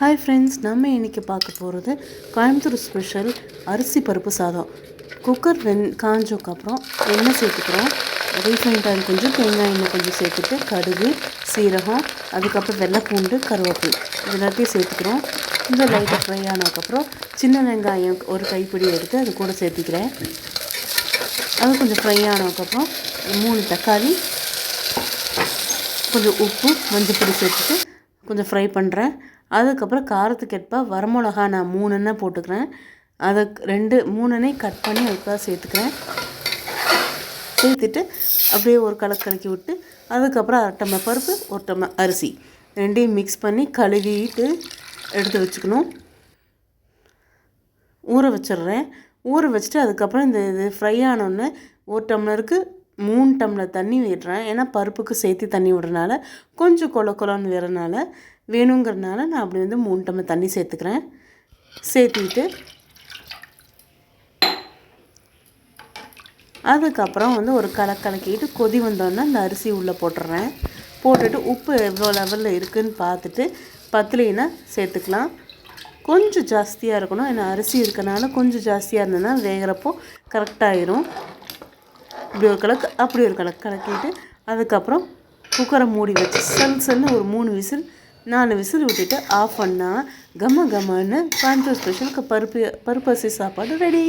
Hi friends நம்ம இன்றைக்கி பார்க்க போகிறது கோயம்புத்தூர் ஸ்பெஷல் அரிசி பருப்பு சாதம். குக்கர் வெந் காஞ்சதுக்கப்புறம் எண்ணெய் சேர்த்துக்கிறோம். ரீஃபைன் ஆயில் கொஞ்சம் தேங்காய் எண்ணெய் கொஞ்சம் சேர்த்துட்டு கடுகு சீரகம் அதுக்கப்புறம் வெள்ளைப்பூண்டு கருவேப்பிலை. இது எல்லாத்தையும் சேர்த்துக்கிறோம். இந்த லைட்டாக ஃப்ரை ஆனதுக்கப்புறம் சின்ன வெங்காயம் ஒரு கைப்பிடி எடுத்து அது கூட சேர்த்துக்கிறேன். அது கொஞ்சம் ஃப்ரை ஆனதுக்கப்புறம் மூணு தக்காளி கொஞ்சம் உப்பு மஞ்சள் பொடி சேர்த்துட்டு கொஞ்சம் ஃப்ரை பண்ணுறேன் அதுக்கப்புறம் காரத்துக்கு ஏற்ப வரமிளகா நான் மூணு போட்டுக்கிறேன். அதை ரெண்டு மூணு கட் பண்ணி அதுக்காக சேர்த்துக்கிறேன். சேர்த்துட்டு அப்படியே ஒரு கலக்கு கலக்கி விட்டு அதுக்கப்புறம் அரை டம்ளர் பருப்பு ஒரு டம்ளர் அரிசி. ரெண்டையும் மிக்ஸ் பண்ணி கழுவிட்டு எடுத்து வச்சுக்கணும். ஊற வச்சிடுறேன். ஊற வச்சுட்டு அதுக்கப்புறம் இந்த இது ஃப்ரை ஆனோடனே ஒரு டம்ளருக்கு மூணு டம்ளர் தண்ணி விடுறேன். ஏன்னா பருப்புக்கு சேர்த்து தண்ணி விடுறனால கொஞ்சம் கொல கொலன்னு வரனால வேணுங்கிறதுனால நான் அப்படி வந்து மூணு டம்ளர் தண்ணி சேர்த்துக்கிறேன். சேர்த்திட்டு அதுக்கப்புறம் வந்து ஒரு கலை கலக்கிட்டு கொதி வந்தோடனே அந்த அரிசி உள்ளே போட்டுடுறேன் போட்டுட்டு உப்பு எவ்வளோ லெவலில் இருக்குதுன்னு பார்த்துட்டு பத்துலைன்னா சேர்த்துக்கலாம். கொஞ்சம் ஜாஸ்தியாக இருக்கணும். ஏன்னா அரிசி இருக்கனால கொஞ்சம் ஜாஸ்தியாக இருந்ததுன்னா வேகிறப்போ கரெக்டாகிடும் இப்படி ஒரு கலக்கு அப்படி ஒரு கலக்கு கலக்கிட்டு அதுக்கப்புறம் குக்கரை மூடி வச்சு சல் சல்னு ஒரு மூணு விசில் நாலு விசில் விட்டுட்டு ஆஃப் பண்ணால் கம கமன்னு காஞ்சூர் ஸ்பெஷலுக்கு பருப்பு பருப்பு அரிசி சாப்பாடு ரெடி